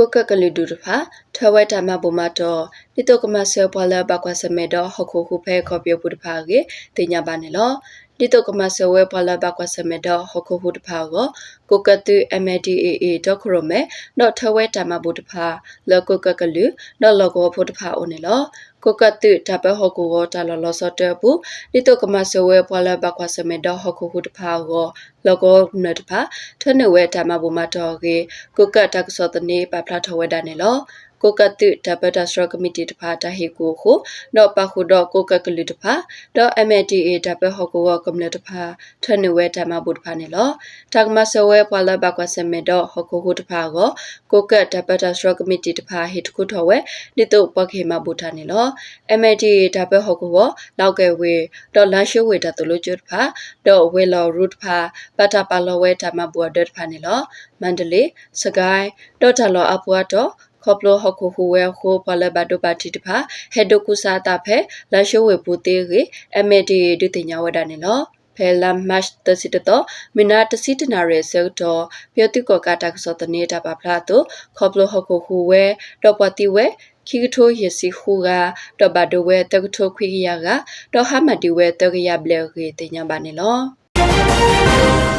ကိုကကလူဒူတဖာထဝဲတာမဘူမတော့တိတုကမဆေပွာလာဘကွာစမေတော့ဟခုခုဖဲခေါ်ပြပူတဖာကေတင်ညာပါနေလော တိတုကမဆေဝဲပွာလာဘကွာစမေတော့ဟခုခုတဖာကိုကိုကတု MDAA တော့ခရမဲတော့ထဝဲတာမဘူတဖာလောကိုကကလူတော့လောကိုဖို့တဖာအိုနေလောကိုကတုတပဟကူကိုတာလောလောစောတဲ့ဘူးတိတုကမဆေဝဲပွာလာဘကွာစမေတော့ဟခုခုတဖာကိုလောကိုနတဖာထနဝဲတာမဘူမတော့ကေကိုကတက်စောတနေပပလာထဝဲတာနေလော ကိုကတုတပတာစရကမတီတဖာတဟေကိုခုတော့ပခုတော့ကိုကကလူတဖာတော့ MTA တပဟကိုကကမ္လတဖာထနဝဲတမဘုတဖာနေလောတကမဆဝဲပွာလဘကွာစမေတော့ဟကိုခုတဖာကိုကိုကတပတာစရကမတီတဖာဟေတခုထဝဲဒီတော့ပခေမဘုထာနေလော MTA တပဟကိုလောက်ကဲဝေတော့လန်ရှိုးဝေတတလို့ကျွတ်ဖာတော့ဝေလောရူတ်ဖာပတာပါလောဝဲတမဘုဒတ်ဖာနေလောမန္တလေးစကိုင်းတော့တလောအပွားတော့ ခေါပလိုဟခုဟူဝဲခိုပလဘဒိုပါတီတဖာဟက်ဒိုကူစာတာဖဲလာရှိုဝေပူတေရီအမေဒီဒုတင်ညာဝဒနေလောဖဲလာမတ်တစီတတော့မနာတစီတနာရဲဆောတော့ပြတိကောကတာကစောတနေတာပါဖလာတော့ခေါပလိုဟခုဟူဝဲတော့ပတိဝဲခိကထိုရစီခူကတော့ဘဒိုဝဲတကထိုခွေရကတော့ဟာမတီဝဲတကရဘလေကေတင်ညာပါနေလော